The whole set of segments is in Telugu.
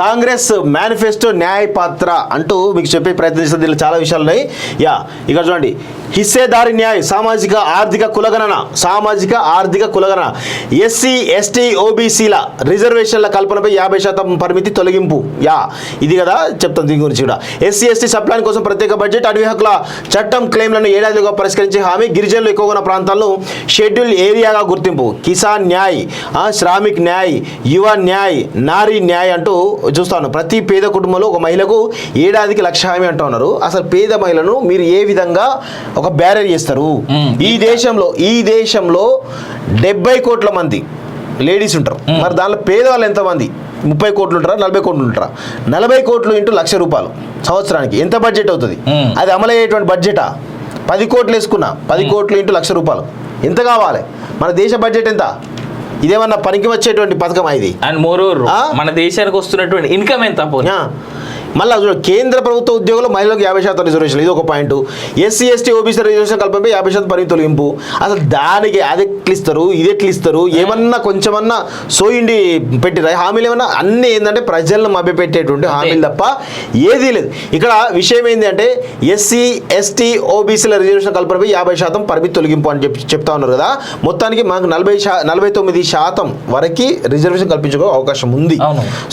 కాంగ్రెస్ మేనిఫెస్టో న్యాయపాత్ర అంటూ మీకు చెప్పే ప్రయత్నిస్తే దీనిలో చాలా విషయాలు ఉన్నాయి. యా ఇక్కడ చూడండి. హిస్సేదారి న్యాయ్ సామాజిక ఆర్థిక కులగణన సామాజిక ఆర్థిక కులగణన. ఎస్సీ ఎస్టీ ఓబీసీల రిజర్వేషన్ల కల్పనపై యాభై శాతం పరిమితి తొలగింపు. యా ఇది కదా చెప్తాను దీని గురించి కూడా. ఎస్సీ ఎస్టీ సప్లాన్ కోసం ప్రత్యేక బడ్జెట్ అడవి హక్కుల చట్టం క్లెయిమ్లను ఏడాదిగా పరిష్కరించే హామీ గిరిజనులు ఎక్కువగా ఉన్న ప్రాంతాలను షెడ్యూల్ ఏరియాగా గుర్తింపు. కిసాన్ న్యాయ్ శ్రామిక్ న్యాయ్ యువ న్యాయ్ నారీ న్యాయ్ అంటూ చూస్తాను. ప్రతి పేద కుటుంబంలో ఒక మహిళకు ఏడాదికి లక్ష హామీ అంటూ ఉన్నారు. అసలు పేద మహిళను మీరు ఏ విధంగా ఒక బ్యారియర్ చేస్తారు? ఈ దేశంలో ఈ దేశంలో డెబ్బై కోట్ల మంది లేడీస్ ఉంటారు. మరి దానిలో పేదవాళ్ళు ఎంతమంది? ముప్పై కోట్లు ఉంటారా నలభై కోట్లు ఉంటారా? నలభై కోట్లు ఇంటూ లక్ష రూపాయలు సంవత్సరానికి. ఎంత బడ్జెట్ అవుతుంది. అది అమలయ్యేటువంటి బడ్జెటా పది కోట్లు వేసుకున్నా పది కోట్లు ఇంటూ లక్ష రూపాయలు. ఎంత కావాలి? మన దేశ బడ్జెట్ ఎంత? ఇదేమన్నా పనికి వచ్చేటువంటి పథకం ఇది అండ్ ఆ? మన దేశానికి వస్తున్నటువంటి ఇన్కమ్ ఎంత పోనీ? మళ్ళీ కేంద్ర ప్రభుత్వ ఉద్యోగులు మహిళలకు యాభై శాతం రిజర్వేషన్ ఇది ఒక point. SC ST OBC reservation కల్పనపై యాభై శాతం పరిమితి తొలగింపు. అసలు దానికి అది ఎట్లా ఇస్తారు ఇది ఎట్లా ఇస్తారు ఏమన్నా కొంచెమన్నా సోయిండి పెట్టిరా? హామీలు ఏమన్నా అన్నీ ఏంటంటే ప్రజలను మభ్యపెట్టేటువంటి హామీలు తప్ప ఏదీ లేదు. ఇక్కడ విషయం ఏంటి అంటే ఎస్సీ ఎస్టీ ఓబీసీల రిజర్వేషన్ కల్పనపై యాభై శాతం పరిమితి తొలగింపు అని చెప్పి చెప్తా ఉన్నారు కదా. మొత్తానికి మనకు నలభై శా నలభై తొమ్మిది శాతం వరకు రిజర్వేషన్ కల్పించుకో అవకాశం ఉంది.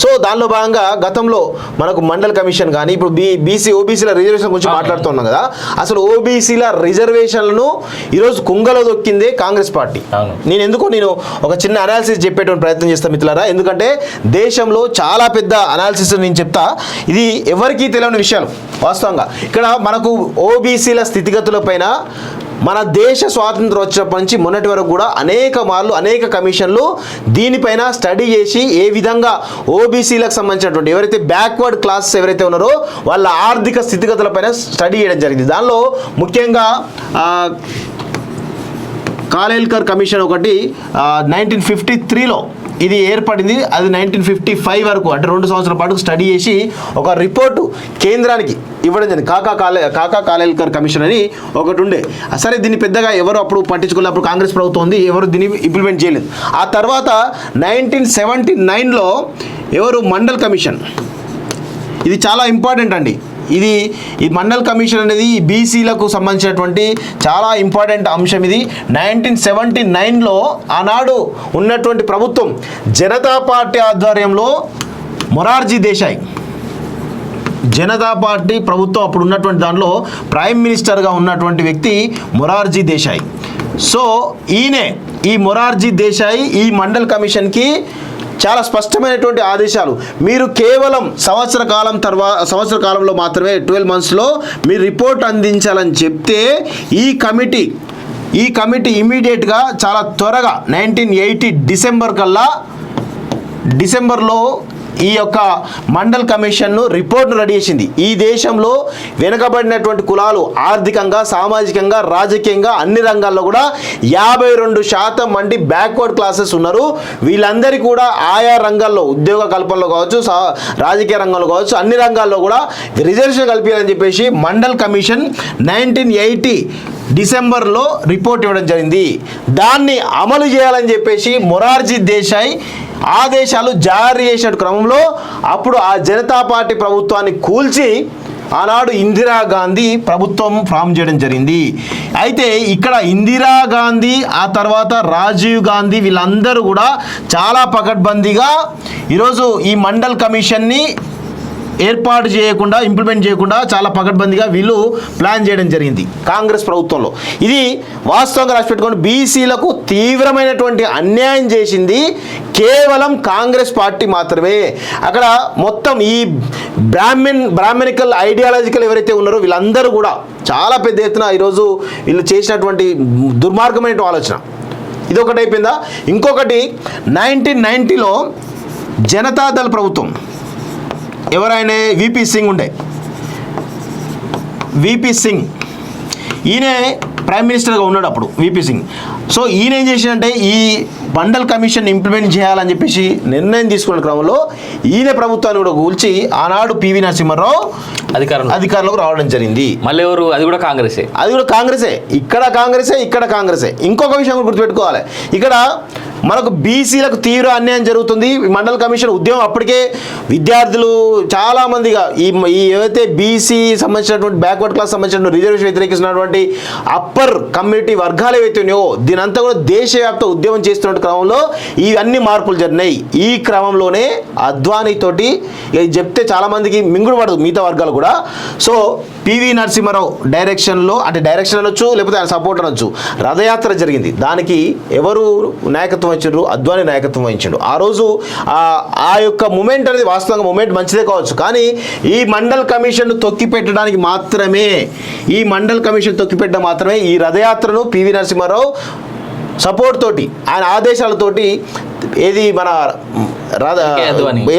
సో దానిలో భాగంగా గతంలో మనకు మండల్ కమిషన్ కానీ ఇప్పుడు బీ బీసీ ఓబీసీల రిజర్వేషన్ గురించి. మాట్లాడుతున్నాం కదా. అసలు ఓబీసీల రిజర్వేషన్లను ఈరోజు కుంగలో దొక్కిందే కాంగ్రెస్ పార్టీ. నేను ఎందుకో నేను ఒక చిన్న అనాలిసిస్ చెప్పేటువంటి ప్రయత్నం చేస్తాను మిత్రులారా. ఎందుకంటే దేశంలో చాలా పెద్ద అనాలిసిస్ నేను చెప్తా. ఇది ఎవరికీ తెలియని విషయాలు వాస్తవంగా. ఇక్కడ మనకు ఓబీసీల స్థితిగతుల పైన మన దేశ స్వాతంత్రం వచ్చినప్పటి నుంచి మొన్నటి వరకు కూడా అనేక మార్లు అనేక కమిషన్లు దీనిపైన స్టడీ చేసి ఏ విధంగా ఓబీసీలకు సంబంధించినటువంటి ఎవరైతే బ్యాక్వర్డ్ క్లాసెస్ ఎవరైతే ఉన్నారో వాళ్ళ ఆర్థిక స్థితిగతులపైన స్టడీ చేయడం జరిగింది. దానిలో ముఖ్యంగా కాలేల్కర్ కమిషన్ ఒకటి నైన్టీన్ ఫిఫ్టీ త్రీలో ఇది ఏర్పడింది అది నైన్టీన్ ఫిఫ్టీ ఫైవ్ వరకు అంటే రెండు సంవత్సరాల పాటు స్టడీ చేసి ఒక రిపోర్టు కేంద్రానికి ఇవ్వడం జరిగింది. కాకా కాలే కాకా కాలేల్కర్ కమిషన్ అని ఒకటి ఉండే. సరే దీన్ని పెద్దగా ఎవరు అప్పుడు పట్టించుకోలేదు అప్పుడు కాంగ్రెస్ ప్రభుత్వం ఉంది ఎవరు దీన్ని ఇంప్లిమెంట్ చేయలేదు. ఆ తర్వాత నైన్టీన్ సెవెంటీ నైన్లో ఎవరు మండల్ కమిషన్? ఇది చాలా ఇంపార్టెంట్ అండి. ఇది ఈ మండల్ కమిషన్ అనేది బీసీలకు సంబంధించినటువంటి చాలా ఇంపార్టెంట్ అంశం ఇది. నైన్టీన్ సెవెంటీ నైన్లో ఆనాడు ఉన్నటువంటి ప్రభుత్వం జనతా పార్టీ ఆధ్వర్యంలో మొరార్జీ దేశాయ్. జనతా పార్టీ ప్రభుత్వం అప్పుడు ఉన్నటువంటి దాంట్లో ప్రైమ్ మినిస్టర్గా ఉన్నటువంటి వ్యక్తి మొరార్జీ దేశాయ్. సో ఈయనే ఈ మొరార్జీ దేశాయ్ ఈ మండల్ కమిషన్కి చాలా స్పష్టమైనటువంటి ఆదేశాలు. మీరు కేవలం సంవత్సర కాలం తర్వాత సంవత్సర కాలంలో మాత్రమే ట్వెల్వ్ మంత్స్లో మీరు రిపోర్ట్ అందించాలని చెప్తే ఈ కమిటీ ఈ కమిటీ ఇమీడియట్గా చాలా త్వరగా నైన్టీన్ ఎయిటీ డిసెంబర్ కల్లా డిసెంబర్లో ఈ యొక్క మండల్ కమిషన్ను రిపోర్ట్ను రెడీ చేసింది. ఈ దేశంలో వెనుకబడినటువంటి కులాలు ఆర్థికంగా సామాజికంగా రాజకీయంగా అన్ని రంగాల్లో కూడా యాభై రెండు శాతం మంది బ్యాక్వర్డ్ క్లాసెస్ ఉన్నారు. వీళ్ళందరికీ కూడా ఆయా రంగాల్లో ఉద్యోగ కల్పనలో కావచ్చు రాజకీయ రంగంలో కావచ్చు అన్ని రంగాల్లో కూడా రిజర్వేషన్ కల్పించాలని చెప్పేసి మండల్ కమిషన్ నైన్టీన్ ఎయిటీ డిసెంబర్లో రిపోర్ట్ ఇవ్వడం జరిగింది. దాన్ని అమలు చేయాలని చెప్పేసి మొరార్జీ దేశాయ్ ఆదేశాలు జారీ చేసిన క్రమంలో అప్పుడు ఆ జనతా పార్టీ ప్రభుత్వాన్ని కూల్చి ఆనాడు ఇందిరాగాంధీ ప్రభుత్వం ఫామ్ చేయడం జరిగింది. అయితే ఇక్కడ ఇందిరాగాంధీ ఆ తర్వాత రాజీవ్ గాంధీ వీళ్ళందరూ కూడా చాలా పకడ్బందీగా ఈరోజు ఈ మండల్ కమిషన్ని ఏర్పాటు చేయకుండా ఇంప్లిమెంట్ చేయకుండా చాలా పకడ్బందీగా వీళ్ళు ప్లాన్ చేయడం జరిగింది. కాంగ్రెస్ ప్రభుత్వంలో. ఇది వాస్తవంగా రాసిపెట్టుకుని బీసీలకు తీవ్రమైనటువంటి అన్యాయం చేసింది కేవలం కాంగ్రెస్ పార్టీ మాత్రమే. అక్కడ మొత్తం ఈ బ్రాహ్మణ్ బ్రాహ్మణికల్ ఐడియాలజికల్ ఎవరైతే ఉన్నారో వీళ్ళందరూ కూడా చాలా పెద్ద ఎత్తున ఈరోజు వీళ్ళు చేసినటువంటి దుర్మార్గమైన ఆలోచన. ఇది ఒకటి అయిపోయిందా ఇంకొకటి నైన్టీన్ నైన్టీలో జనతాదళ ప్రభుత్వం ఎవరైనా విపి సింగ్ ఉండే. విపి సింగ్ ఈయనే ప్రైమ్ మినిస్టర్గా ఉన్నాడు అప్పుడు విపి సింగ్ సో ఈయన ఏం చేసిందంటే ఈ మండల్ కమిషన్ ఇంప్లిమెంట్ చేయాలని చెప్పేసి నిర్ణయం తీసుకున్న క్రమంలో ఈయన ప్రభుత్వాన్ని కూడా కూల్చి ఆనాడు పివి నరసింహారావు అధికారంలో. అధికారంలోకి రావడం జరిగింది. మళ్ళీ ఎవరు? అది కూడా కాంగ్రెసే. అది కూడా కాంగ్రెసే. ఇక్కడ కాంగ్రెసే ఇక్కడ కాంగ్రెసే. ఇంకొక విషయం కూడా గుర్తుపెట్టుకోవాలి. ఇక్కడ మనకు బీసీలకు తీవ్ర అన్యాయం జరుగుతుంది. మండల కమిషన్ ఉద్యమం అప్పటికే విద్యార్థులు చాలా మందిగా ఈ ఈ ఏవైతే బీసీ సంబంధించినటువంటి బ్యాక్వర్డ్ క్లాస్ సంబంధించిన రిజర్వేషన్ వ్యతిరేకిస్తున్నటువంటి అప్పర్ కమ్యూనిటీ వర్గాలు ఏవైతే ఉన్నాయో దీనంతా కూడా దేశవ్యాప్త ఉద్యమం చేస్తున్న క్రమంలో ఇవన్నీ మార్పులు జరిగినాయి. ఈ క్రమంలోనే అద్వానీ తోటి చెప్తే చాలా మందికి మింగుడు పడదు మిగతా వర్గాలు కూడా. సో పివి నరసింహారావు డైరెక్షన్లో అంటే డైరెక్షన్ అనొచ్చు లేకపోతే ఆయన సపోర్ట్ అనొచ్చు. రథయాత్ర జరిగింది. దానికి ఎవరు నాయకత్వం వహించారు అద్వాని నాయకత్వం వహించాడు. ఆ రోజు ఆ- యొక్క మూమెంట్ అనేది వాస్తవంగా మూమెంట్ మంచిదే కావచ్చు. కానీ ఈ మండల్ కమిషన్ను తొక్కి పెట్టడానికి మాత్రమే ఈ మండల్ కమిషన్ తొక్కి పెట్టడం మాత్రమే ఈ రథయాత్రను పివి నరసింహారావు సపోర్ట్ తోటి ఆయన ఆదేశాలతోటి ఏది మన రథ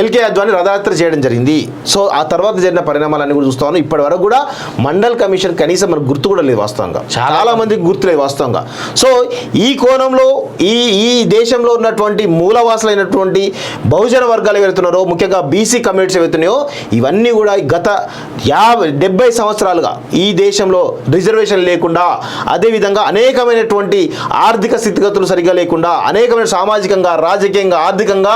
ఎల్కే అద్వానీ. రథయాత్ర చేయడం జరిగింది. సో ఆ తర్వాత జరిగిన పరిణామాలన్నీ కూడా చూస్తాను ఇప్పటి వరకు కూడా మండల్ కమిషన్ కనీసం మనకు గుర్తు కూడా లేదు వాస్తవంగా. చాలా మందికి గుర్తులేదు వాస్తవంగా. సో ఈ కోణంలో ఈ ఈ దేశంలో ఉన్నటువంటి మూలవాసులైనటువంటి బహుజన వర్గాలు ఎవరుతున్నారో ముఖ్యంగా బీసీ కమ్యూనిటీస్ ఎవరుతున్నాయో ఇవన్నీ కూడా గత యాభై డెబ్బై సంవత్సరాలుగా ఈ దేశంలో రిజర్వేషన్ లేకుండా అదేవిధంగా అనేకమైనటువంటి ఆర్థిక స్థితిగతులు సరిగ్గా లేకుండా అనేకమైన సామాజికంగా రాజకీయంగా ఆర్థికంగా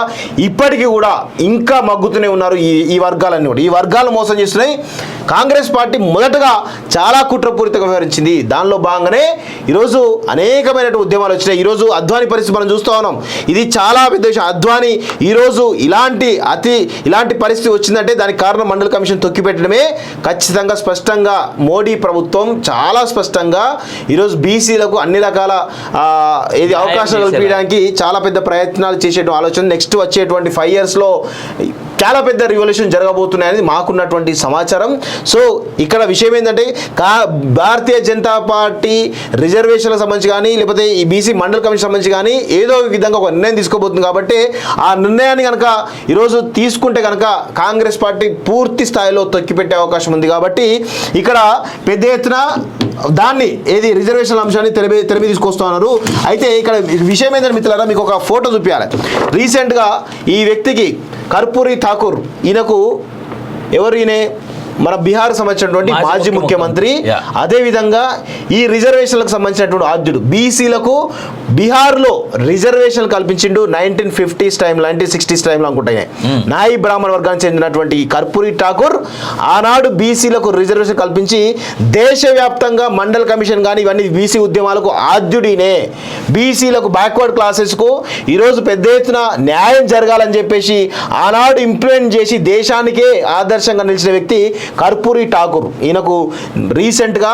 ఇప్పటికీ కూడా ఇంకా మగ్గుతూనే ఉన్నారు ఈ ఈ వర్గాలన్నీ కూడా. ఈ వర్గాలు మోసం చేస్తున్నాయి. కాంగ్రెస్ పార్టీ మొదటగా చాలా కుట్రపూరితంగా వ్యవహరించింది. దానిలో భాగంగానే ఈరోజు అనేకమైన ఉద్యమాలు వచ్చినాయి. ఈరోజు అద్వాని పరిస్థితి మనం చూస్తూ ఉన్నాం. ఇది చాలా పెద్ద విషయం. అద్వాని ఈరోజు ఇలాంటి అతి ఇలాంటి పరిస్థితి వచ్చిందంటే దానికి కారణం మండల కమిషన్ తొక్కిపెట్టడమే. ఖచ్చితంగా స్పష్టంగా మోడీ ప్రభుత్వం చాలా స్పష్టంగా ఈరోజు బీసీలకు అన్ని రకాల ఏది అవకాశాలు. కల్పించడానికి చాలా పెద్ద ప్రయత్నాలు చేసేటువంటి ఆలోచన. నెక్స్ట్ వచ్చేటువంటి ట్వంటీ ఫైవ్ ఇయర్స్లో చాలా పెద్ద రివల్యూషన్ జరగబోతున్నాయి మాకున్నటువంటి సమాచారం. సో ఇక్కడ విషయం ఏంటంటే కా భారతీయ జనతా పార్టీ రిజర్వేషన్లకు సంబంధించి కానీ లేకపోతే ఈ బీసీ మండల కమిషన్ సంబంధించి కానీ ఏదో విధంగా ఒక నిర్ణయం తీసుకోబోతుంది కాబట్టి ఆ నిర్ణయాన్ని కనుక ఈరోజు తీసుకుంటే కనుక కాంగ్రెస్ పార్టీ పూర్తి స్థాయిలో తొక్కిపెట్టే అవకాశం ఉంది కాబట్టి ఇక్కడ పెద్ద ఎత్తున దాన్ని ఏది రిజర్వేషన్ అంశాన్ని తెరమి తెరమి తీసుకొస్తున్నారు అయితే ఇక్కడ విషయం ఏంటంటే మిత్రులారా మీకు ఒక ఫోటో చూపించాలి రీసెంట్గా ఈ వ్యక్తికి కర్పూరి ఠాకూర్. ఈయనకు ఎవరు ఈయనే? మన బీహార్ సంబంధించినటువంటి మాజీ ముఖ్యమంత్రి. Yeah. అదేవిధంగా ఈ రిజర్వేషన్లకు సంబంధించినటువంటి ఆద్యుడు. బీసీలకు బీహార్లో reservation కల్పించిండు nineteen fifties time nineteen sixties టైంలో అనుకుంటాయి నాయి బ్రాహ్మణ వర్గానికి చెందినటువంటి కర్పూరి ఠాకూర్ ఆనాడు బీసీలకు రిజర్వేషన్ కల్పించి దేశవ్యాప్తంగా మండల్ కమిషన్ కానీ ఇవన్నీ బీసీ ఉద్యమాలకు ఆద్యుడినే. బీసీలకు బ్యాక్వర్డ్ క్లాసెస్కు ఈరోజు పెద్ద ఎత్తున న్యాయం జరగాలని చెప్పేసి ఆనాడు ఇంప్లిమెంట్ చేసి దేశానికే ఆదర్శంగా నిలిచిన వ్యక్తి కర్పూరి ఠాకూర్ ఈయనకు రీసెంట్గా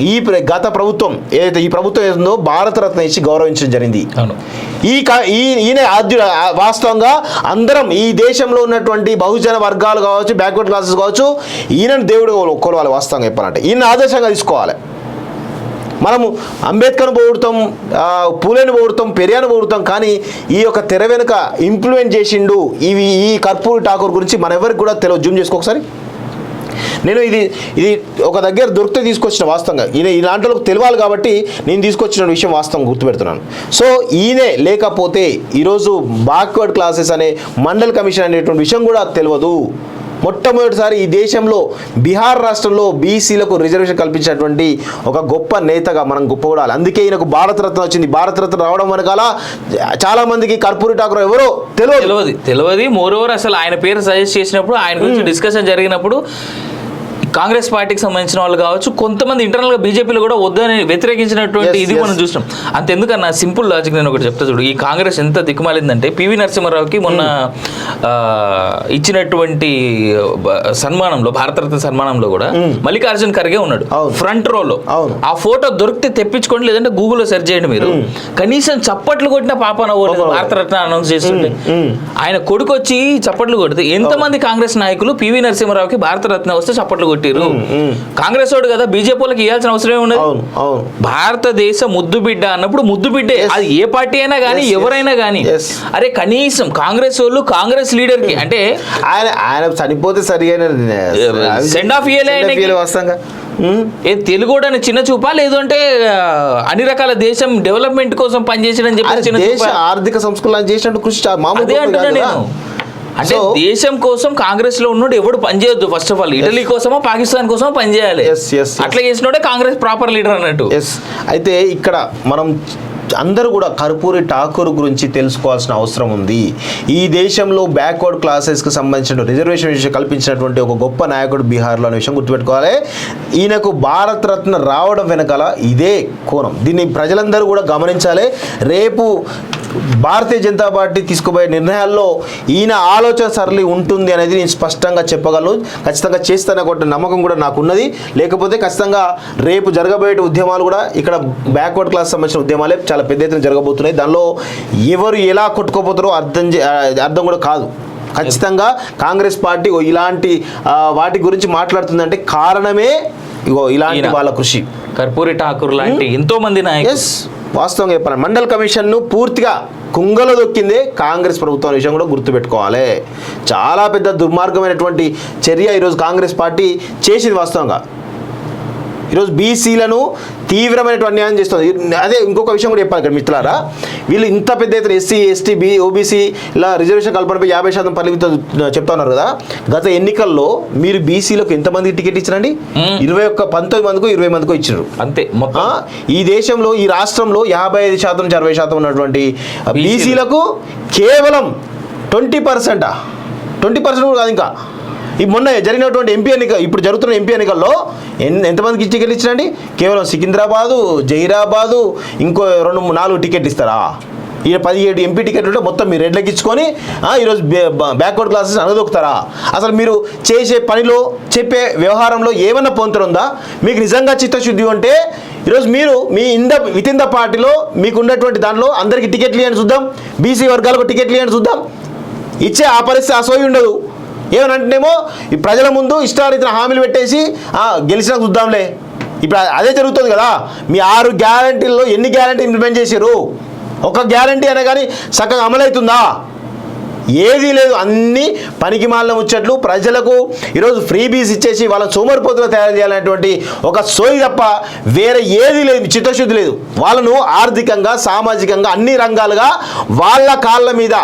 ఈ గత ప్రభుత్వం ఏదైతే ఈ ప్రభుత్వం ఏదో భారతరత్న ఇచ్చి గౌరవించడం జరిగింది. ఈ ఈయన ఆద్యుడు ఆ, వాస్తవంగా అందరం ఈ దేశంలో ఉన్నటువంటి బహుజన వర్గాలు కావచ్చు బ్యాక్వర్డ్ క్లాసెస్ కావచ్చు ఈయనను దేవుడు కొల- కొలవాలి వాస్తవంగా చెప్పాలంటే. ఈయన ఆదర్శంగా తీసుకోవాలి. మనము అంబేద్కర్ను పొగుడుతాం పూలేని పొగుడుతాం పెరియాను పొగుడుతాం కానీ ఈ యొక్క తెర వెనుక ఇంప్లిమెంట్ చేసిండు ఇవి ఈ కర్పూరి ఠాకూర్ గురించి మన ఎవరికి కూడా తెలియదు జూమ్ చేసుకో ఒకసారి. నేను ఇది ఇది ఒక దగ్గర దొరికితే తీసుకొచ్చిన వాస్తవంగా. ఈయన ఇలాంటి తెలియాలి కాబట్టి నేను తీసుకొచ్చిన విషయం వాస్తవం గుర్తుపెడుతున్నాను. సో ఈయనే లేకపోతే ఈరోజు బ్యాక్వర్డ్ క్లాసెస్ అనే మండల్ కమిషన్ అనేటువంటి విషయం కూడా తెలియదు. మొట్టమొదటిసారి ఈ దేశంలో బీహార్ రాష్ట్రంలో బీసీలకు రిజర్వేషన్ కల్పించినటువంటి ఒక గొప్ప నేతగా మనం గొప్పగొడాలి. అందుకే ఈయనకు భారతరత్న వచ్చింది. భారతరత్న రావడం వెనకాల చాలా మందికి కర్పూరి ఠాకూర్ ఎవరో తెలియదు. తెలియదు. తెలియదు. మోర్ ఓవర్ అసలు ఆయన పేరు సజెస్ట్ చేసినప్పుడు ఆయన గురించి డిస్కషన్ జరిగినప్పుడు కాంగ్రెస్ పార్టీకి సంబంధించిన వాళ్ళు కావచ్చు కొంతమంది ఇంటర్నల్గా బీజేపీలో కూడా వద్దని వ్యతిరేకించినటువంటి ఇది. మనం చూసినాం అంతెందుకన్నా సింపుల్ లాజిక్ నేను ఒకటి చెప్తా చూడు. ఈ కాంగ్రెస్ ఎంత దిక్కుమాలిందంటే పివి నరసింహారావుకి మొన్న ఆ, ఇచ్చినటువంటి సన్మానంలో భారతరత్న సన్మానంలో కూడా మల్లికార్జున్ ఖర్గే ఉన్నాడు. ఫ్రంట్ రోలో. ఆ ఫోటో దొరికితే తెప్పించుకోండి లేదంటే గూగుల్లో సెర్చ్ చేయండి మీరు. కనీసం చప్పట్లు కొట్టిన పాపన భారతరత్న అనౌన్స్ చేస్తుంటే. ఆయన కొడుకు వచ్చి చప్పట్లు కొడితే ఎంతమంది కాంగ్రెస్ నాయకులు పివి నరసింహారావుకి భారతరత్న వస్తే చప్పట్లు కొట్టిరు కాంగ్రెస్ వాడు కదా బీజేపీ వాళ్ళకి ఇవ్వాల్సిన అవసరం ఉన్నది అవును భారతదేశ ముద్దు బిడ్డ అన్నప్పుడు ముద్దు బిడ్డే. అది ఏ పార్టీ అయినా కానీ. ఎవరైనా కానీ. అరే కనీసం కాంగ్రెస్ వాళ్ళు కాంగ్రెస్ లీడర్కి అంటే ఆయన ఆయన చనిపోతే సరిగా Send off ఇయ్యలే ఆయనకి. వాస్తవంగా. ఏ తెలుగుడు అని చిన్న చూపా? లేదు అంటే ఆ, అన్ని రకాల దేశం డెవలప్మెంట్ కోసం పనిచేసాడని చెప్పి దేశ ఆర్థిక సంస్కరణ చేసినట్టు కృషి మామూలు అంటే దేశం కోసం కాంగ్రెస్లో ఉన్నాడు ఎవడు పనిచేయొద్దు ఫస్ట్ ఆఫ్ ఆల్ ఇటలీ కోసమో పాకిస్తాన్ కోసమో పనిచేయాలి. అట్లా చేసినోడే కాంగ్రెస్ ప్రాపర్ లీడర్ అన్నట్టు. ఎస్ అయితే ఇక్కడ మనం అందరూ కూడా కర్పూరి ఠాకూర్ గురించి తెలుసుకోవాల్సిన అవసరం ఉంది. ఈ దేశంలో బ్యాక్వర్డ్ క్లాసెస్కి సంబంధించిన రిజర్వేషన్ విషయం కల్పించినటువంటి ఒక గొప్ప నాయకుడు బీహార్లో అనే విషయం గుర్తుపెట్టుకోవాలి. ఈయనకు భారత రత్న రావడం వెనకాల ఇదే కోణం. దీన్ని ప్రజలందరూ కూడా గమనించాలి. రేపు భారతీయ జనతా పార్టీ తీసుకుపోయే నిర్ణయాల్లో ఈయన ఆలోచన సరళి ఉంటుంది అనేది నేను స్పష్టంగా చెప్పగలను. ఖచ్చితంగా చేస్తానే ఒక నమ్మకం కూడా నాకు ఉన్నది లేకపోతే ఖచ్చితంగా రేపు జరగబోయే ఉద్యమాలు కూడా ఇక్కడ బ్యాక్వర్డ్ క్లాస్ సంబంధించిన ఉద్యమాలే చాలా పెద్ద ఎత్తున జరగబోతున్నాయి. దానిలో ఎవరు ఎలా కొట్టుకోపోతారో అర్థం అర్థం కూడా కాదు. ఖచ్చితంగా కాంగ్రెస్ పార్టీ ఓ ఇలాంటి వాటి గురించి మాట్లాడుతుందంటే కారణమే ఇగో ఇలాంటి. వాళ్ళ కృషి. కర్పూరి ఠాకూర్ లాంటి ఎంతో మంది నాయకులు. వాస్తవంగా చెప్పాలి మండల్ కమిషన్ను పూర్తిగా కుంగలో దొక్కిందే కాంగ్రెస్ ప్రభుత్వం విషయం కూడా గుర్తుపెట్టుకోవాలి. చాలా పెద్ద దుర్మార్గమైనటువంటి చర్య ఈరోజు కాంగ్రెస్ పార్టీ చేసింది వాస్తవంగా. ఈరోజు బీసీలను తీవ్రమైనటువంటి అన్యాయం చేస్తుంది. అదే ఇంకొక విషయం కూడా చెప్పాలి ఇక్కడ మిత్రులారా. వీళ్ళు ఇంత పెద్ద ఎత్తున ఎస్సీ ఎస్టీ బి ఓబీసీ ఇలా రిజర్వేషన్ కల్పనపై యాభై శాతం పరిమితం చెప్తా ఉన్నారు కదా. గత ఎన్నికల్లో మీరు బీసీలకు ఎంతమందికి టికెట్ ఇచ్చారండి? మ్మ్. ఇరవై ఒక్క పంతొమ్మిది మందికో ఇరవై మందికో ఇచ్చారు అంతే మొత్తం. ఈ దేశంలో ఈ రాష్ట్రంలో యాభై ఐదు శాతం నుంచి అరవై శాతం ఉన్నటువంటి బీసీలకు కేవలం ట్వంటీ పర్సెంటా? ట్వంటీ పర్సెంట్ కూడా కాదు ఇంకా. ఈ మొన్న జరిగినటువంటి ఎంపీ ఎన్నిక ఇప్పుడు జరుగుతున్న ఎంపీ ఎన్నికల్లో ఎన్ ఎంతమందికి టికెట్లు ఇచ్చినండి కేవలం సికింద్రాబాదు జైరాబాదు ఇంకో రెండు మూడు నాలుగు టికెట్ ఇస్తారా? ఈ పదిహేడు ఎంపీ టికెట్లు ఉంటే మొత్తం మీరు రెడ్లకి ఇచ్చుకొని ఈరోజు బ్యాక్వర్డ్ క్లాసెస్ అనదొక్కుతారా? అసలు మీరు చేసే పనిలో చెప్పే వ్యవహారంలో ఏమన్నా పొందుతుందా ఉందా? మీకు నిజంగా చిత్తశుద్ధి ఉంటే ఈరోజు మీరు మీ ఇంద విత్ ఇన్ ద పార్టీలో మీకు ఉన్నటువంటి దాంట్లో అందరికి టికెట్లు ఇవ్వండి చూద్దాం. బీసీ వర్గాలకు టికెట్లు ఇవ్వండి చూద్దాం. ఇచ్చే ఆ పరిస్థితి అసోయి ఉండదు. ఏమనంటేనేమో ఈ ప్రజల ముందు ఇష్టారీతిన హామీలు పెట్టేసి గెలిచినా చూద్దాంలే. ఇప్పుడు అదే జరుగుతుంది కదా. మీ ఆరు గ్యారంటీల్లో ఎన్ని గ్యారంటీ ఇంప్లిమెంట్ చేశారు? ఒక గ్యారంటీ అనే కానీ చక్కగా అమలవుతుందా? ఏదీ లేదు. అన్నీ పనికి మాలిన ముచ్చట్లు ప్రజలకు ఈరోజు ఫ్రీ బీస్ ఇచ్చేసి వాళ్ళ సోమరిపోతులు తయారు చేయాలనేటువంటి ఒక సోయి తప్ప వేరే ఏది లేదు. చిత్తశుద్ధి లేదు. వాళ్ళను ఆర్థికంగా సామాజికంగా అన్ని రంగాలుగా వాళ్ళ కాళ్ళ మీద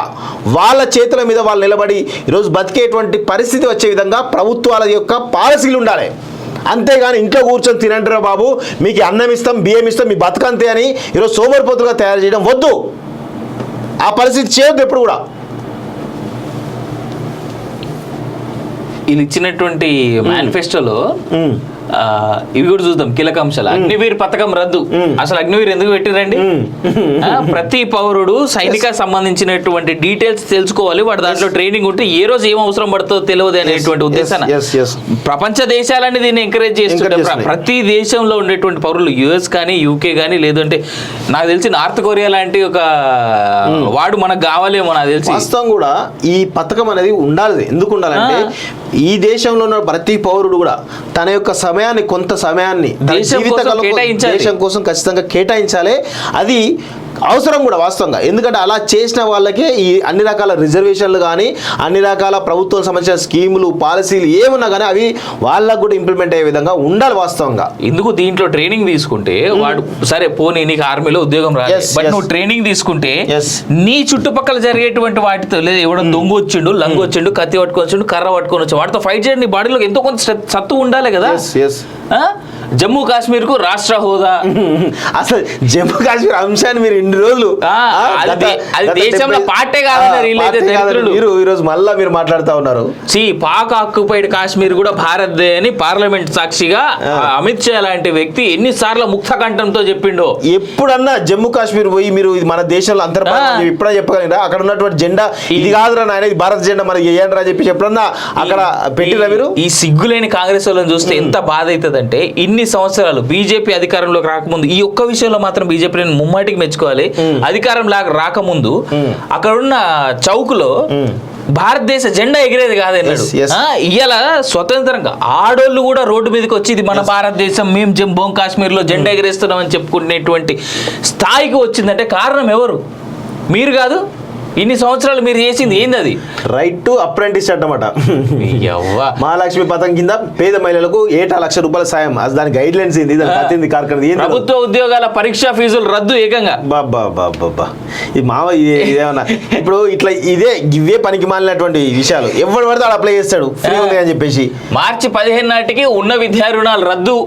వాళ్ళ చేతుల మీద వాళ్ళు నిలబడి ఈరోజు బతికేటువంటి పరిస్థితి వచ్చే విధంగా ప్రభుత్వాల యొక్క పాలసీలు ఉండాలి. అంతేగాని ఇంట్లో కూర్చొని తినంటారా బాబు. మీకు అన్నం ఇస్తాం బియ్యం ఇస్తాం మీ బతుకంతే అని ఈరోజు సోమరిపోతులుగా తయారు చేయడం వద్దు. ఆ పరిస్థితి చేయొద్దు ఎప్పుడు కూడా. వీళ్ళు ఇచ్చినటువంటి మేనిఫెస్టోలో ఇవి కూడా చూద్దాం. కీలక అంశాలు అగ్నివీర్ పథకం రద్దు. అసలు అగ్నివీర్ ఎందుకు పెట్టిరండి ప్రతి పౌరుడు సైనిక సంబంధించినటువంటి డీటెయిల్స్ తెలుసుకోవాలి. వాడు దాంట్లో ట్రైనింగ్ ఉంటే ఏ రోజు ఏం అవసరం పడుతుందో తెలియదు అనేటువంటి yes. ప్రపంచ దేశాలన్నీ దీన్ని ఎంకరేజ్ చేస్తున్నాయి. ప్రతి దేశంలో ఉండేటువంటి పౌరులు యుఎస్ కానీ యూకే కానీ లేదంటే నాకు తెలిసి నార్త్ కొరియా లాంటి ఒక వాడు మనకు కావాలేమో నాకు తెలిసి. వాస్తవం కూడా ఈ పథకం అనేది ఉండాలి. ఎందుకు ఉండాలంటే ఈ దేశంలో ఉన్న ప్రతి పౌరుడు కూడా తన యొక్క సమయాన్ని కొంత సమయాన్ని. దేశం కోసం ఖచ్చితంగా కేటాయించాలి అది అవసరం కూడా వాస్తవంగా. ఎందుకంటే అలా చేసిన వాళ్ళకే ఈ అన్ని రకాల రిజర్వేషన్లు కానీ అన్ని రకాల ప్రభుత్వం సంబంధించిన స్కీములు పాలసీలు ఏమున్నా కానీ అవి వాళ్ళకు కూడా ఇంప్లిమెంట్ అయ్యే విధంగా ఉండాలి వాస్తవంగా. ఎందుకు దీంట్లో ట్రైనింగ్ తీసుకుంటే వాడు సరే పోనీ నీకు ఆర్మీలో ఉద్యోగం రాదు బట్. నువ్వు ట్రైనింగ్ తీసుకుంటే. నీ చుట్టుపక్కల జరిగేటువంటి వాటితో లేదా ఎవడో దొంగ వచ్చిండు లంగు వచ్చిండు కత్తి పట్టుకొని వచ్చిండు కర్ర పట్టుకొని వచ్చి వాటితో ఫైట్ చేయండి నీ బాడీలో ఎంతో కొంత సత్- సత్తు ఉండాలి కదా? జమ్మూ కాశ్మీర్కు రాష్ట్ర హోదా. అసలు జమ్మూ కాశ్మీర్ అంశాన్ని మీరు ఇన్ని రోజులు అది దేశంలో పార్టీ కాదన్నారు. మీరు ఈరోజు మళ్ళా మీరు మాట్లాడుతూ ఉన్నారు. సి పాక్ ఆక్యుపైడ్ కాశ్మీర్ కూడా భారత్ అని పార్లమెంట్ సాక్షిగా అమిత్ షా లాంటి వ్యక్తి ఎన్నిసార్లు ముక్త కంఠంతో చెప్పిండో. ఎప్పుడన్నా జమ్మూ కాశ్మీర్ పోయి మీరు ఇది మన దేశంలో అంతర్భాగం ఇప్పుడే చెప్పగలరా అక్కడ ఉన్నటువంటి జెండా ఇది కాదురా నాయన భారత జెండా మనకి వేయండి రా చెప్పి ఎప్పుడన్నా అక్కడ పెట్టిరా మీరు? ఈ సిగ్గులేని కాంగ్రెస్ వాళ్ళని చూస్తే ఎంత బాధ అవుతుందంటే ఇన్ని సంవత్సరాలు బీజేపీ అధికారంలోకి రాకముందు ఈ ఒక్క విషయంలో మాత్రం బీజేపీని ముమ్మాటికి మెచ్చుకోవాలి. అధికారం లాగా రాకముందు అక్కడ ఉన్న చౌకులో భారతదేశ జెండా ఎగిరేది కాదన్నాడు. Yes. ఇవాళ స్వతంత్రంగా ఆడోళ్ళు కూడా రోడ్డు మీదకి వచ్చి ఇది మన భారతదేశం మేము జమ్మూ కాశ్మీర్లో జెండా ఎగిరేస్తున్నామని చెప్పుకునేటువంటి స్థాయికి వచ్చిందంటే కారణం ఎవరు? మీరు కాదు? ఇన్ని సంవత్సరాలు మీరు చేసింది ఏంది అది రైట్ టు అప్రెంటిస్ అన్నమాట. మహాలక్ష్మి పథకం కింద పేద మహిళలకు ఏటా లక్ష రూపాయల సాయం. అది దాని గైడ్ లైన్స్ ఏంది దాని ప్రభుత్వ ఉద్యోగాల పరీక్షా ఫీజులు రద్దు ఏకంగా. బాబా బాబా ఇది మావ ఇదే ఇదేమన్నా ఇప్పుడు ఇట్లా ఇదే ఇవే పనికి మాలినటువంటి విషయాలు. ఎవడు పడితే అప్లై చేస్తాడు. ఫ్రీ ఉంది అని చెప్పేసి. మార్చి పదిహేను నాటికి ఉన్న విద్యా రుణాలు రద్దు.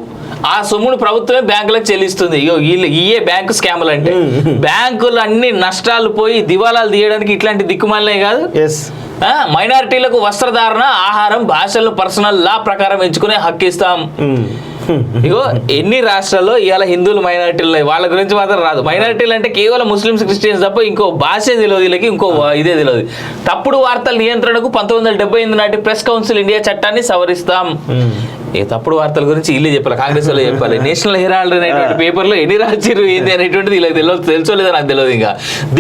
ఆ సొమ్మును ప్రభుత్వమే బ్యాంకులకు చెల్లిస్తుంది. ఇగో వీళ్ళు ఇయే బ్యాంకు స్కాములు అంటే. బ్యాంకులు అన్ని నష్టాలు పోయి దివాలాలు తీయడానికి ఇట్లాంటి దిక్కుమాలనే కాదు. ఎస్ ఆ, మైనారిటీలకు వస్త్రధారణ ఆహారం భాషలు పర్సనల్ లా ప్రకారం ఎంచుకునే హక్కు ఇస్తాం. ఇగో ఎన్ని రాష్ట్రాల్లో ఇవాళ హిందువులు మైనారిటీలు. వాళ్ళ గురించి మాత్రం రాదు. మైనారిటీలు అంటే కేవలం ముస్లిమ్స్ క్రిస్టియన్స్ తప్ప ఇంకో భాషే తెలియదు వీళ్ళకి ఇంకో ఇదే తెలియదు. తప్పుడు వార్తల నియంత్రణకు పంతొమ్మిది వందల డెబ్బై ఎనిమిది నాటి ప్రెస్ కౌన్సిల్ ఇండియా చట్టాన్ని సవరిస్తాం. ఏ తప్పుడు వార్తల గురించి ఇల్లే చెప్పాలి కాంగ్రెస్ వాళ్ళు చెప్పాలి. నేషనల్ హెరాల్డ్ అనేటువంటి పేపర్లో ఎన్ని రాసిరు ఏంది అనేటువంటిది వీళ్ళకి తెలియదు తెలుసో లేదో నాకు తెలియదు ఇంకా.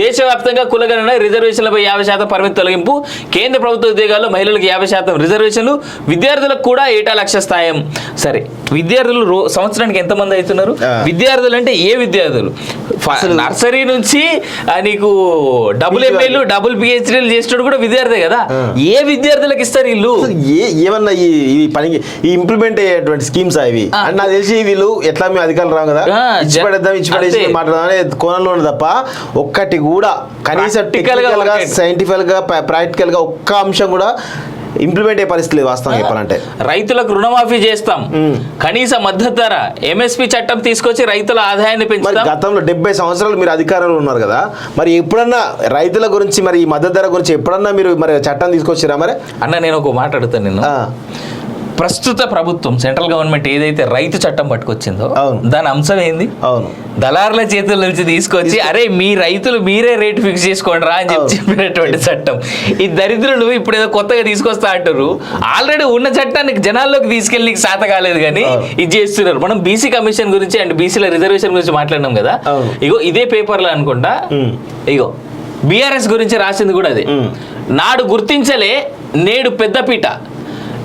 దేశవ్యాప్తంగా కులగణన రిజర్వేషన్లపై యాభై శాతం పరిమితి తొలగింపు కేంద్ర ప్రభుత్వ ఉద్యోగాల్లో మహిళలకు యాభై శాతం రిజర్వేషన్లు విద్యార్థులకు కూడా ఏటా లక్ష స్థాయం. సరే విద్యార్థులు రో సంవత్సరానికి ఎంతమంది అవుతున్నారు. విద్యార్థులు అంటే ఏ విద్యార్థులు నర్సరీ నుంచి నీకు డబుల్ ఎంఏలు డబుల్ పిహెచ్డీలు చేసేటోడు కూడా విద్యార్థే కదా. ఏ విద్యార్థులకు ఇస్తారు వీళ్ళు ఏ ఏమన్నా ఈ ఈ పనికి ఈ ఇంప్లిమెంట్ అయ్యేటువంటి స్కీమ్స్. అంటే నాకు తెలిసి వీళ్ళు ఎట్లా మేము అధికారులు రావు కదా ఆ, ఇచ్చి జ- పడేద్దాం ఇచ్చి పడేసి అంతే. మాట్లాడదాం అనే కోణంలో ఉంది తప్ప ఒక్కటి కూడా కనీసం టెక్నికల్గా సైంటిఫికల్గా ప్రాక్టికల్గా ఒక్క అంశం కూడా ఇంప్లిమెంట్ అయ్యే పరిస్థితి లేదు వాస్తవం చెప్పాలంటే. రైతులకు రుణమాఫీ చేస్తాం. కనీస మద్దతు ధర ఎంఎస్పి చట్టం తీసుకొచ్చి రైతుల ఆదాయాన్ని మరి పెంచుతాం. గతంలో డెబ్బై సంవత్సరాలు మీరు అధికారంలో ఉన్నారు కదా మరి ఎప్పుడన్నా రైతుల గురించి మరి ఈ మద్దతు ధర గురించి ఎప్పుడన్నా మీరు మరి చట్టం తీసుకొచ్చిరా మరి? అన్న నేను ఒక మాట అడుగుతాను నిన్ను. ఆ, ప్రస్తుత ప్రభుత్వం సెంట్రల్ గవర్నమెంట్ ఏదైతే రైతు చట్టం పట్టుకొచ్చిందో. దాని అంశం ఏంది అవును దళారుల చేతుల నుంచి తీసుకొచ్చి అరే మీ రైతులు మీరే రేట్ ఫిక్స్ చేసుకోండి రా అని చెప్పి. చెప్పినటువంటి చట్టం ఈ దరిద్రులు ఇప్పుడు ఏదో కొత్తగా తీసుకొస్తా అంటారు ఆల్రెడీ ఉన్న చట్టాన్ని జనాల్లోకి తీసుకెళ్ళి శాత కాలేదు కానీ. ఇది చేస్తున్నారు మనం బీసీ కమిషన్ గురించి అండ్ బీసీల రిజర్వేషన్ గురించి మాట్లాడినాం కదా. ఇగో ఇదే పేపర్లో అనుకుంటా. ఇగో బీఆర్ఎస్ గురించి రాసింది కూడా అదే. నాడు గుర్తించలే నేడు పెద్దపీట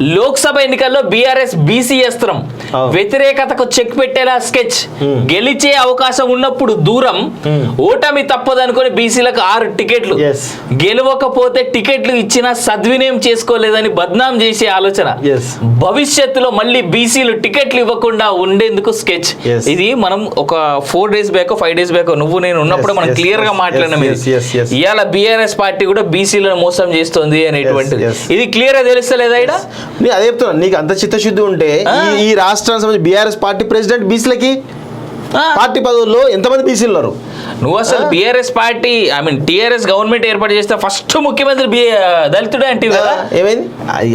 లోక్సభ ఎన్నికల్లో బీఆర్ఎస్ బీసీ అస్త్రం వ్యతిరేకతకు చెక్ పెట్టేలా స్కెచ్. గెలిచే అవకాశం ఉన్నప్పుడు దూరం. ఓటమి తప్పదనుకొని బీసీలకు ఆరు టికెట్లు. గెలవకపోతే టికెట్లు ఇచ్చినా సద్వినియోగం చేసుకోలేదని బద్నాం చేసే ఆలోచన. భవిష్యత్తులో మళ్ళీ బీసీలు టికెట్లు ఇవ్వకుండా ఉండేందుకు స్కెచ్. ఇది మనం ఒక four days back five days back నువ్వు నేను ఉన్నప్పుడు మనం క్లియర్గా మాట్లాడినాం ఇవాళ బీఆర్ఎస్ పార్టీ కూడా బీసీలను మోసం చేస్తుంది అనేటువంటిది. ఇది క్లియర్గా తెలుస్తలేదా అదే చెప్తున్నా నీకు అంత చిత్తశుద్ధి ఉంటే. ఈ- ఈ రాష్ట్రానికి సంబంధించి బీఆర్ఎస్ పార్టీ ప్రెసిడెంట్ బీసీలకి? పార్టీ పదవుల్లో ఎంతమంది బీసీలు ఉన్నారు నువ్వు అసలు BRS party I mean TRS government ఏర్పాటు చేస్తే ఫస్ట్ ముఖ్యమంత్రి బి దళితుడే అంటే కదా? ఏమైంది?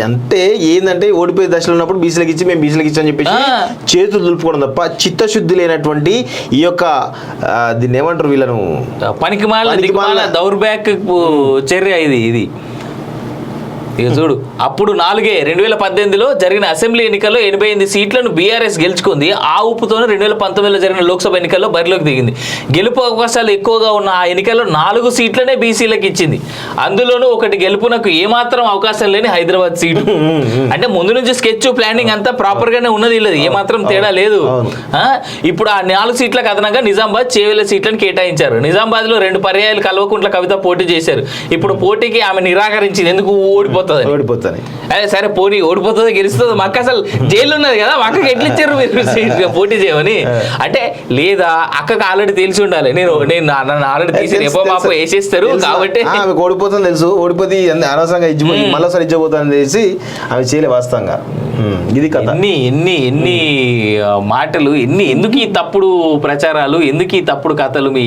అంటే ఏంటంటే ఓడిపోయే దశలో ఉన్నప్పుడు బీసీలకు ఇచ్చి మేము బీసీలకు ఇచ్చి అని చెప్పేసి. చేతులు దులుపుకోవడం తప్ప చిత్తశుద్ధి లేనటువంటి ఈ యొక్క దీన్ని ఏమంటారు వీళ్ళను? పనికి మాల దౌర్భాగ్యపు చర్య ఇది ఇది. ఇక చూడు అప్పుడు నాలుగే రెండు వేల పద్దెనిమిదిలో జరిగిన అసెంబ్లీ ఎన్నికల్లో ఎనభై ఎనిమిది సీట్లను బీఆర్ఎస్ గెలుచుకుంది. ఆ ఊపుతోనే రెండు వేల పంతొమ్మిదిలో జరిగిన లోక్సభ ఎన్నికల్లో బరిలోకి దిగింది. గెలుపు అవకాశాలు ఎక్కువగా ఉన్న ఆ ఎన్నికల్లో నాలుగు సీట్లనే బీసీలకు ఇచ్చింది. అందులోనూ ఒకటి గెలుపునకు ఏమాత్రం అవకాశం లేని హైదరాబాద్ సీటు. అంటే ముందు నుంచి స్కెచ్ ప్లానింగ్ అంతా ప్రాపర్ గానే ఉన్నది లేదు. ఏమాత్రం తేడా లేదు. ఇప్పుడు ఆ నాలుగు సీట్లకు అదనంగా నిజామాబాద్ చేవేల సీట్లను కేటాయించారు. నిజామాబాద్లో రెండు పర్యాయాలు కల్వకుంట్ల కవిత పోటీ చేశారు. ఇప్పుడు పోటీకి ఆమె నిరాకరించింది. ఎందుకు ఓడిపోతుంది ఓడిపోతాను అదే సరే పోటీ ఓడిపోతుంది గెలుస్తుంది. మాకు అసలు జైలు ఉన్నది కదా అక్కకి ఎట్లా ఇచ్చారు మీరు? పోటీ చేయమని. అంటే లేదా అక్కకి ఆల్రెడీ తెలిసి ఉండాలి. నేను నేను నన్ను ఆల్రెడీ తీసి రేపో మాపో వేసేస్తారు కాబట్టి. ఓడిపోతుంది తెలుసు. ఓడిపోతే అనవసరంగా ఇచ్చిపోయి మళ్ళీసారి ఇచ్చిపోతాను తెలిసి ఆమె చేయలే వాస్తవంగా. ఇది కథ. ఎన్ని ఎన్ని ఎన్ని మాటలు ఎన్ని ఎందుకు ఈ తప్పుడు ప్రచారాలు ఎందుకు ఈ తప్పుడు కథలు మీ